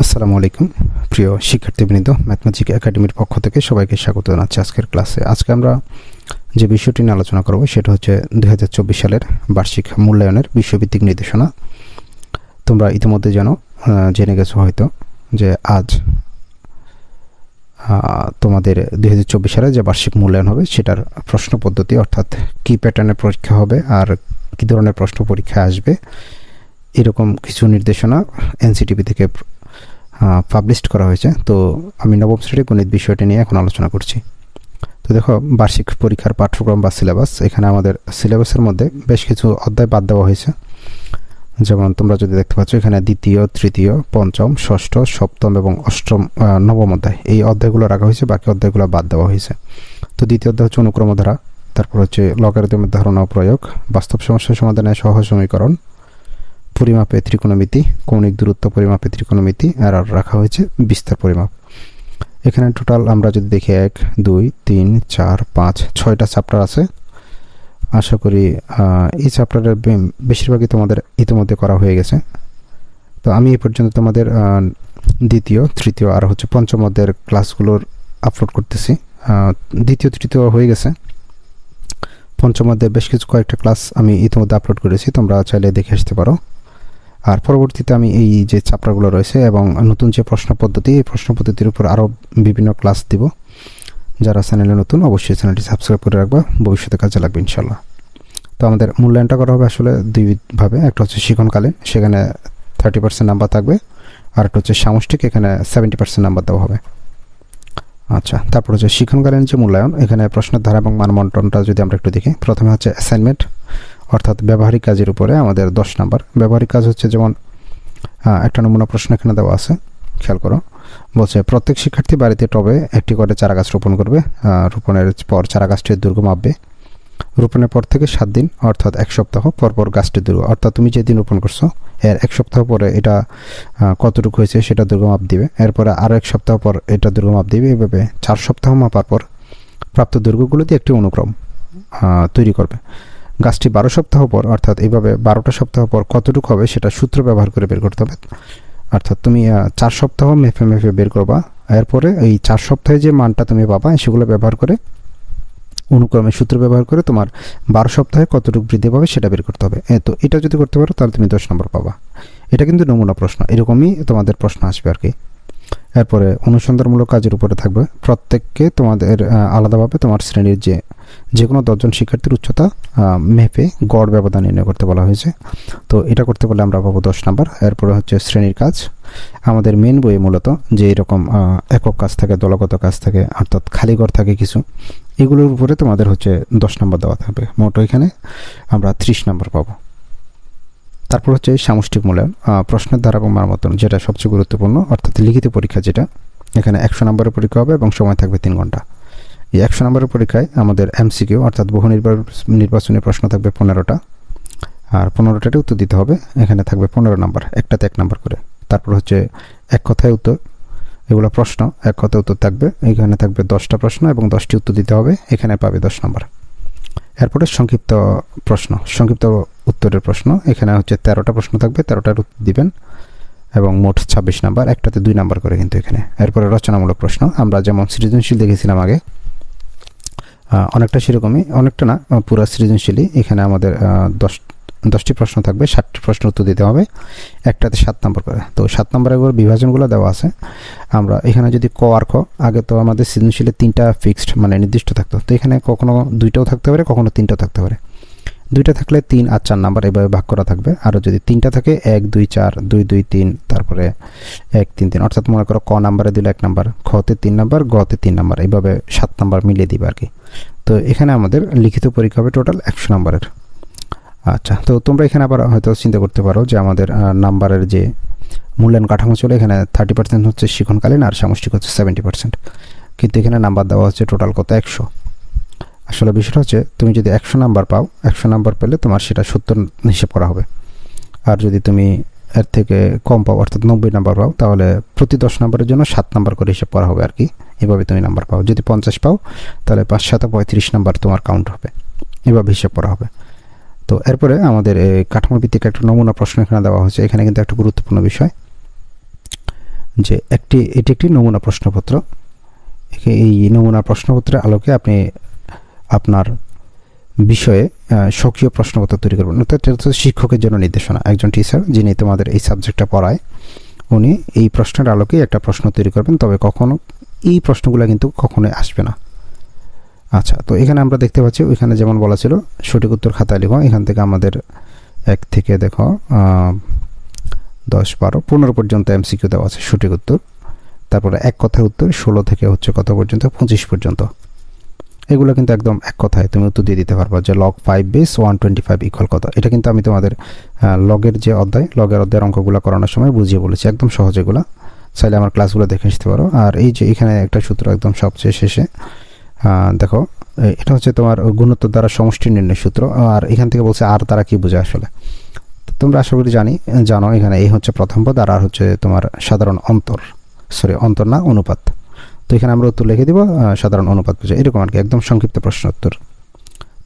আসসালামু আলাইকুম। প্রিয় শিক্ষার্থীবৃন্দ ম্যাথমেটিক একাডেমির পক্ষ থেকে সবাইকে স্বাগত জানাচ্ছি আজকের ক্লাসে। আজকে আমরা যে বিষয়টি নিয়ে আলোচনা করব, সেটা হচ্ছে দু হাজার চব্বিশ সালের বার্ষিক মূল্যায়নের বিশ্বভিত্তিক নির্দেশনা। তোমরা ইতিমধ্যে জানো জেনে গেছো হয়তো, যে আজ তোমাদের দুই হাজার চব্বিশ সালে যে বার্ষিক মূল্যায়ন হবে, সেটার প্রশ্ন পদ্ধতি, অর্থাৎ কী প্যাটার্নের পরীক্ষা হবে আর কী ধরনের প্রশ্ন পরীক্ষা আসবে, এরকম কিছু নির্দেশনা এনসিটিভি থেকে পাবলিশড করা হয়েছে। তো আমি নবম শ্রেণির গণিত বিষয়টি নিয়ে এখন আলোচনা করছি। তো দেখো, বার্ষিক পরীক্ষার পাঠ্যক্রম বা সিলেবাস এখানে আমাদের সিলেবাসের মধ্যে বেশ কিছু অধ্যায় বাদ দেওয়া হয়েছে। যেমন তোমরা যদি দেখতে পাচ্ছ, এখানে দ্বিতীয়, তৃতীয়, পঞ্চম, ষষ্ঠ, সপ্তম এবং অষ্টম নবম অধ্যায়। এই অধ্যায়গুলো রাখা হয়েছে, বাকি অধ্যায়গুলো বাদ দেওয়া হয়েছে। তো দ্বিতীয় অধ্যায় হচ্ছে অনুক্রম ধারা তারপর হচ্ছে লগারিদমের ধারণা প্রয়োগ, বাস্তব সমস্যা সমাধানে সহজ সমীকরণ পরিমাপে ত্রিকোণমিতি, কৌণিক দূরত্ব পরিমাপে ত্রিকোণমিতি, আর আর রাখা হয়েছে বিস্তার পরিমাপ। এখানে টোটাল আমরা যদি দেখি এক, দুই, তিন, চার, পাঁচ, ছয়টা চ্যাপ্টার আছে। আশা করি এই চ্যাপ্টারের বেশিরভাগই তোমাদের ইতিমধ্যে করা হয়ে গেছে। তো আমি এই পর্যন্ত তোমাদের দ্বিতীয়, তৃতীয় আর হচ্ছে পঞ্চম অধ্যায়ের ক্লাসগুলোর আপলোড করতেছি। দ্বিতীয়, তৃতীয় হয়ে গেছে। পঞ্চম অধ্যায়ের বেশ কিছু কয়েকটা ক্লাস আমি ইতিমধ্যে আপলোড করেছি, তোমরা চাইলে দেখে আসতে পারো। আর পরবর্তীতে আমি এই যে চ্যাপ্টারগুলো রয়েছে এবং নতুন যে প্রশ্ন পদ্ধতি, এই প্রশ্ন পদ্ধতির উপর আরও বিভিন্ন ক্লাস দিব। যারা চ্যানেলে নতুন, অবশ্যই চ্যানেলটি সাবস্ক্রাইব করে রাখবা। ভবিষ্যতে কাজে লাগবে ইনশাল্লাহ তো আমাদের মূল্যায়নটা করা হবে আসলে দুইভাবে একটা হচ্ছে শিক্ষণকালীন সেখানে থার্টি পার্সেন্ট নাম্বার থাকবে। আর একটা হচ্ছে সামষ্টিক, এখানে সেভেন্টি পার্সেন্ট নাম্বার দেওয়া হবে। আচ্ছা তারপর হচ্ছে শিক্ষণকালীন যে মূল্যায়ন, এখানে প্রশ্নের ধারা এবং মানবন্টনটা যদি আমরা একটু দেখি, প্রথমে হচ্ছে অ্যাসাইনমেন্ট অর্থাৎ ব্যবহারিক কাজের উপরে আমাদের দশ নাম্বার। ব্যবহারিক কাজ হচ্ছে যেমন একটা নমুনা প্রশ্ন এখানে দেওয়া আছে, খেয়াল করো। বলছে, প্রত্যেক শিক্ষার্থী বাড়িতে টবে একটি করে চারা গাছ রোপণ করবে রোপণের পর চারা গাছটির দৈর্ঘ্য মাপবে। রোপণের পর থেকে সাত দিন, অর্থাৎ এক সপ্তাহ, পরপর পর গাছটির দৈর্ঘ্য অর্থাৎ তুমি যেদিন রোপণ করছ, এর এক সপ্তাহ পরে এটা কতটুকু হয়েছে সেটা দৈর্ঘ্য মাপ দিবে। এরপরে আরও এক সপ্তাহ পর এটা দৈর্ঘ্য মাপ দিবে। এভাবে চার সপ্তাহ মাপার পর প্রাপ্ত দৈর্ঘ্যগুলো দিয়ে একটি অনুক্রম তৈরি করবে। গাছটি বারো সপ্তাহ পর, অর্থাৎ এইভাবে বারোটা সপ্তাহ পর কতটুকু হবে সেটা সূত্র ব্যবহার করে বের করতে হবে। অর্থাৎ তুমি চার সপ্তাহ মেফে মেফে বের করবা। এরপরে এই চার সপ্তাহে যে মানটা তুমি পাবা সেগুলো ব্যবহার করে, অনুক্রমে সূত্র ব্যবহার করে তোমার বারো সপ্তাহে কতটুকু বৃদ্ধি পাবে সেটা বের করতে হবে। এ তো এটা যদি করতে পারো, তাহলে তুমি দশ নম্বর পাবা। এটা কিন্তু নমুনা প্রশ্ন, এরকমই তোমাদের প্রশ্ন আসবে আর কি। এরপরে অনুসন্ধানমূলক কাজের উপরে থাকবে। প্রত্যেককে তোমাদের আলাদাভাবে তোমার শ্রেণির যে যে কোনো দশজন শিক্ষার্থীর উচ্চতা মেপে গড় ব্যবধান নির্ণয় করতে বলা হয়েছে। তো এটা করতে পারলে আমরা পাবো দশ নাম্বার। এরপরে হচ্ছে শ্রেণির কাজ। আমাদের মেন বইয়ে মূলত যে এরকম একক কাজ থাকে, দলগত কাজ থাকে, অর্থাৎ খালি ঘর থাকে কিছু, এগুলোর উপরে তোমাদের হচ্ছে দশ নম্বর দেওয়া থাকবে। মোট এখানে আমরা ত্রিশ নম্বর পাবো। তারপর হচ্ছে সামষ্টিক মূল্যায়ন। প্রশ্নের ধারা এবং মানবতন যেটা সবচেয়ে গুরুত্বপূর্ণ, অর্থাৎ লিখিত পরীক্ষা যেটা, এখানে একশো নম্বরের পরীক্ষা হবে এবং সময় থাকবে তিন ঘণ্টা। এই একশো নম্বরের পরীক্ষায় আমাদের এমসিকিউ, অর্থাৎ বহু নির্বা নির্বাচনী প্রশ্ন থাকবে পনেরোটা। আর পনেরোটাতে উত্তর দিতে হবে। এখানে থাকবে পনেরো নম্বর, একটাতে এক নম্বর করে। তারপর হচ্ছে এক কথায় উত্তর। এগুলো প্রশ্ন, এক কথায় উত্তর থাকবে। এখানে থাকবে দশটা প্রশ্ন এবং দশটি উত্তর দিতে হবে। এখানে পাবে দশ নম্বর। এরপরে সংক্ষিপ্ত প্রশ্ন, সংক্ষিপ্ত উত্তরের প্রশ্ন। এখানে হচ্ছে তেরোটা প্রশ্ন থাকবে, তেরোটার উত্তর দিবেন। এবং মোট ছাব্বিশ নাম্বার, একটাতে দুই নাম্বার করে কিন্তু এখানে। এরপরে রচনামূলক প্রশ্ন। আমরা যেমন সৃজনশীল দেখেছিলাম আগে অনেকটা সেরকমই, অনেকটা না পুরো সৃজনশীলই। এখানে আমাদের দশ, দশটি প্রশ্ন থাকবে, ষাটটি প্রশ্ন উত্তর দিতে হবে, একটাতে সাত নম্বর করে। তো সাত নম্বরের উপর বিভাজনগুলো দেওয়া আছে। আমরা এখানে যদি ক আর খ, আগে তো আমাদের সৃজনশীলে তিনটা ফিক্সড মানে নির্দিষ্ট থাকতো। তো এখানে কখনো দুইটাও থাকতে পারে, কখনো তিনটাও থাকতে পারে। দুইটা থাকলে তিন আর চার নাম্বার এভাবে ভাগ করা থাকবে। আর যদি তিনটা থাকে, এক, দুই, চার, দুই দুই, তিন, তারপরে এক, তিন তিন। অর্থাৎ মনে করো ক নাম্বারে দিলে এক নাম্বার, খতে তিন নাম্বার, গতে তিন নাম্বার। এইভাবে সাত নাম্বার মিলিয়ে দিবে আর কি। তো এখানে আমাদের লিখিত পরীক্ষা হবে টোটাল একশো নাম্বারের। আচ্ছা তো তোমরা এখানে আবার হয়তো চিন্তা করতে পারো যে আমাদের নাম্বারের যে মূল্যায়ন কাঠামো চলে এখানে থার্টি পার্সেন্ট হচ্ছে শিক্ষণকালীন আর সামষ্টিক হচ্ছে সেভেন্টি পার্সেন্ট। কিন্তু এখানে নাম্বার দেওয়া হচ্ছে টোটাল কত? একশো। আসলে বিষয়টা হচ্ছে, তুমি যদি একশো নাম্বার পাও, একশো নাম্বার পেলে তোমার সেটা সত্তর হিসেব করা হবে। আর যদি তুমি এর থেকে কম পাও, অর্থাৎ নব্বই নাম্বার পাও, তাহলে প্রতি দশ নাম্বারের জন্য সাত নাম্বার করে হিসেব করা হবে আর কি। এভাবে তুমি নাম্বার পাও। যদি পঞ্চাশ পাও, তাহলে পাঁচ সাত পঁয়ত্রিশ নাম্বার তোমার কাউন্ট হবে। এভাবে হিসেব করা হবে। তো এরপরে আমাদের এই কাঠামো ভিত্তিক একটা নমুনা প্রশ্ন এখানে দেওয়া হয়েছে। এখানে কিন্তু একটা গুরুত্বপূর্ণ বিষয় যে একটি, এটি একটি নমুনা প্রশ্নপত্র। এই নমুনা প্রশ্নপত্রের আলোকে আপনি আপনার বিষয়ে স্বকীয় প্রশ্নপত্র তৈরি করবেন। অর্থাৎ শিক্ষকের জন্য নির্দেশনা। একজন টিচার যিনি তোমাদের এই সাবজেক্টটা পড়ায়, উনি এই প্রশ্নের আলোকেই একটা প্রশ্ন তৈরি করবেন, তবে কখনো এই প্রশ্নগুলো কিন্তু কখনোই আসবে না। আচ্ছা তো এখানে আমরা দেখতে পাচ্ছি, ওইখানে যেমন বলা ছিল, সঠিক উত্তর খাতায় লিখো। এখান থেকে আমাদের এক থেকে দেখো দশ বারো, পনেরো পর্যন্ত এমসিকিউ দেওয়া আছে সঠিক উত্তর। তারপরে এক কথার উত্তর, ষোলো থেকে হচ্ছে কত পর্যন্ত? পঁচিশ পর্যন্ত। এগুলো কিন্তু একদম এক কথায় তুমি উত্তর দিয়ে দিতে পারবা যে log five base one twenty five equal কত। এটা কিন্তু আমি তোমাদের লগের যে অধ্যায় লগের অধ্যায়ের অঙ্কগুলো করানোর সময় বুঝিয়ে বলেছি। একদম সহজ এগুলো। চাইলে আমার ক্লাসগুলো দেখে আসতে পারো। আর এই যে এখানে একটা সূত্র একদম সবচেয়ে শেষে দেখো এটা হচ্ছে তোমার গুণোত্তর দ্বারা সমষ্টি নির্ণয় সূত্র। আর এখান থেকে বলছে আর দ্বারা কি বোঝায় আসলে? তোমরা আশা করি জানি, জানো এখানে এই হচ্ছে প্রথম পদ আর আর হচ্ছে তোমার সাধারণ অন্তর। সরি অন্তর না, অনুপাত। তো এখানে আমরা উত্তর লিখে দিব সাধারণ অনুপাত বোঝায় এরকম আর কি, একদম সংক্ষিপ্ত প্রশ্ন উত্তর।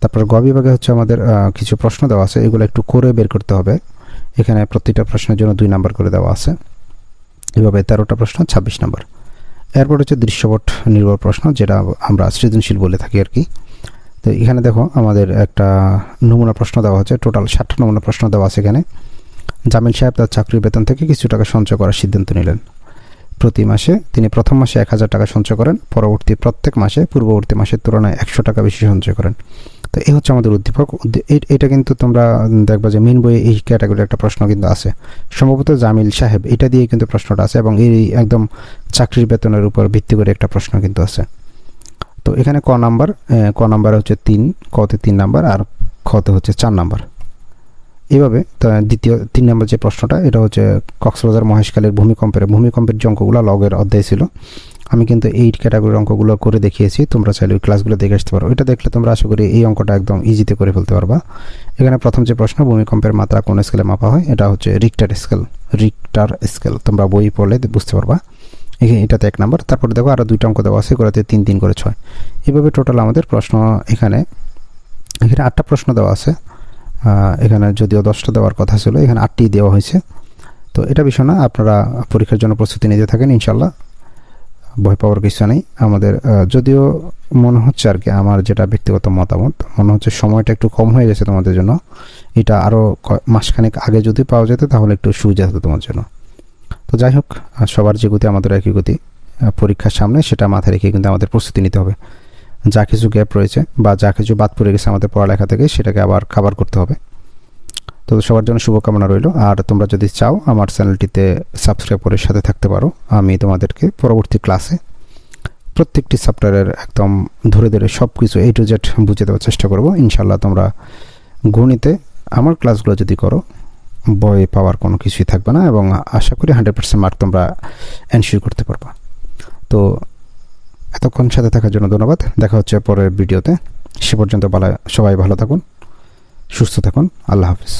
তারপর গ বিভাগে হচ্ছে আমাদের কিছু প্রশ্ন দেওয়া আছে, এগুলো একটু করে বের করতে হবে। এখানে প্রতিটা প্রশ্নের জন্য দুই নাম্বার করে দেওয়া আছে। এভাবে তেরোটা প্রশ্ন, ছাব্বিশ নাম্বার। এরপর হচ্ছে দৃশ্যপট নির্ভর প্রশ্ন, যেটা আমরা সৃজনশীল বলে থাকি আর কি। তো এখানে দেখো, আমাদের একটা নমুনা প্রশ্ন দেওয়া হচ্ছে, টোটাল ষাটটা নমুনা প্রশ্ন দেওয়া আছে এখানে। জামিল সাহেব তার চাকরির বেতন থেকে কিছু টাকা সঞ্চয় করার সিদ্ধান্ত নিলেন। প্রতি মাসে তিনি প্রথম মাসে এক হাজার টাকা সঞ্চয় করেন, পরবর্তী প্রত্যেক মাসে পূর্ববর্তী মাসের তুলনায় একশো টাকা বেশি সঞ্চয় করেন। তো এই হচ্ছে আমাদের উদ্দীপক। এটা কিন্তু তোমরা দেখবা যে মিন বইয়ে এই ক্যাটাগরির একটা প্রশ্ন কিন্তু আছে। সম্ভবত জামিল সাহেব, এটা দিয়ে কিন্তু প্রশ্নটা আছে এবং এই একদম চাকরির বেতনের উপর ভিত্তি করে একটা প্রশ্ন কিন্তু আছে। তো এখানে ক নাম্বার ক নাম্বার হচ্ছে তিন, কতে তিন নাম্বার আর খতে হচ্ছে চার নাম্বার। এইভাবে তা দ্বিতীয় তিন নম্বর যে প্রশ্নটা, এটা হচ্ছে কক্সবাজার মহেশখালীর ভূমিকম্পের ভূমিকম্পের যে অঙ্কগুলো লগের অধ্যায় ছিল, আমি কিন্তু এই ক্যাটাগরির অঙ্কগুলো করে দেখিয়েছি, তোমরা চাইলে ওই ক্লাসগুলো দেখে আসতে পারো। এটা দেখলে তোমরা আশা করি এই অঙ্কটা একদম ইজিতে করে ফেলতে পারবা। এখানে প্রথম যে প্রশ্ন, ভূমিকম্পের মাত্রা কোন স্কেলে মাপা হয়? এটা হচ্ছে রিক্টার স্কেল রিক্টার স্কেল তোমরা বই পড়লে বুঝতে পারবা। এখানে এটাতে এক নাম্বার, তারপরে দেখো আরও দুইটা অঙ্ক দেওয়া আছে এগুলোতে তিন তিন, করে ছয়। এভাবে টোটাল আমাদের প্রশ্ন এখানে এখানে আটটা প্রশ্ন দেওয়া আছে। এখানে যদিও দশটা দেওয়ার কথা ছিল, এখানে আটটি দেওয়া হয়েছে। তো এটা বিষয় না, আপনারা পরীক্ষার জন্য প্রস্তুতি নিতে থাকেন ইনশাল্লাহ ভয় পাওয়ার কিছু নেই। আমাদের যদিও মনে হচ্ছে আর কি, আমার যেটা ব্যক্তিগত মতামত, মনে হচ্ছে সময়টা একটু কম হয়ে গেছে তোমাদের জন্য। এটা আরও মাসখানেক আগে যদি পাওয়া যেত, তাহলে একটু সুবিধা হতো তোমার জন্য। তো যাই হোক সবার যে গতি, আমাদের একই গতি পরীক্ষার সামনে সেটা মাথায় রেখে কিন্তু আমাদের প্রস্তুতি নিতে হবে। যা কিছু গ্যাপ রয়েছে বা যা কিছু বাদ পড়ে গেছে আমাদের পড়ালেখা থেকে, সেটাকে আবার কাভার করতে হবে। তো সবার জন্য শুভকামনা রইল। আর তোমরা যদি চাও আমার চ্যানেলটিতে সাবস্ক্রাইব করে সাথে থাকতে পারো, আমি তোমাদেরকে পরবর্তী ক্লাসে প্রত্যেকটি সফটওয়্যারের একদম ধরে ধরে সব কিছু এ টু জেড বুঝে দেওয়ার চেষ্টা করব। ইনশাল্লাহ তোমরা গণিতে আমার ক্লাসগুলো যদি করো, বই পাওয়ার কোনো কিছুই থাকবে না এবং আশা করি হান্ড্রেড পার্সেন্ট মার্ক তোমরা এনশিওর করতে পারবা। তো এতক্ষণ সাথে থাকার জন্য ধন্যবাদ। দেখা হচ্ছে পরের ভিডিওতে। সে পর্যন্ত সবাই ভালো থাকুন, সুস্থ থাকুন। আল্লাহ হাফিজ।